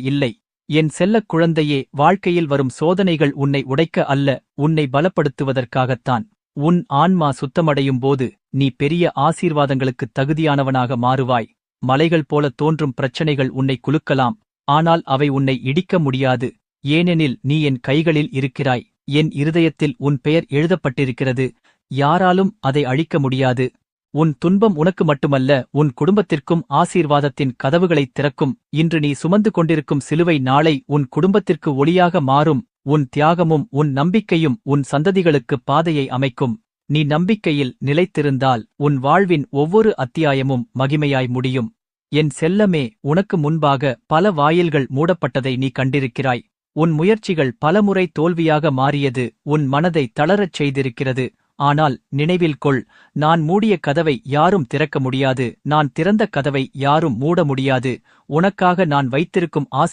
இல்லை. என் செல்லக் குழந்தையே வாழ்க்கையில் வரும் சோதனைகள் உன்னை உடைக்க அல்ல உன்னை பலப்படுத்துவதற்காகத்தான். உன் ஆன்மா சுத்தமடையும் போது நீ பெரிய ஆசீர்வாதங்களுக்கு தகுதியானவனாக மாறுவாய். மலைகள் போல தோன்றும் பிரச்சனைகள் உன்னை குலுக்கலாம் ஆனால் அவை உன்னை இடிக்க முடியாது. ஏனெனில் நீ என் கைகளில் இருக்கிறாய். என் இருதயத்தில் உன் பெயர் எழுதப்பட்டிருக்கிறது. யாராலும் அதை அழிக்க முடியாது. உன் துன்பம் உனக்கு மட்டுமல்ல உன் குடும்பத்திற்கும் ஆசீர்வாதத்தின் கதவுகளைத் திறக்கும். இன்று நீ சுமந்து கொண்டிருக்கும் சிலுவை நாளை உன் குடும்பத்திற்கு ஒளியாக மாறும். உன் தியாகமும் உன் நம்பிக்கையும் உன் சந்ததிகளுக்கு பாதையை அமைக்கும். நீ நம்பிக்கையில் நிலைத்திருந்தால் உன் வாழ்வின் ஒவ்வொரு அத்தியாயமும் மகிமையாய் முடியும். என் செல்லமே உனக்கு முன்பாக பல வாயில்கள் மூடப்பட்டதை நீ கண்டிருக்கிறாய். உன் முயற்சிகள் பலமுறை தோல்வியாக மாறியது உன் மனதை தளரச் செய்திருக்கிறது. ஆனால் நினைவில் கொள் நான் மூடிய கதவை யாரும் திறக்க முடியாது நான் திறந்த கதவை யாரும் மூட முடியாது உனக்காக நான் வைத்திருக்கும் ஆசை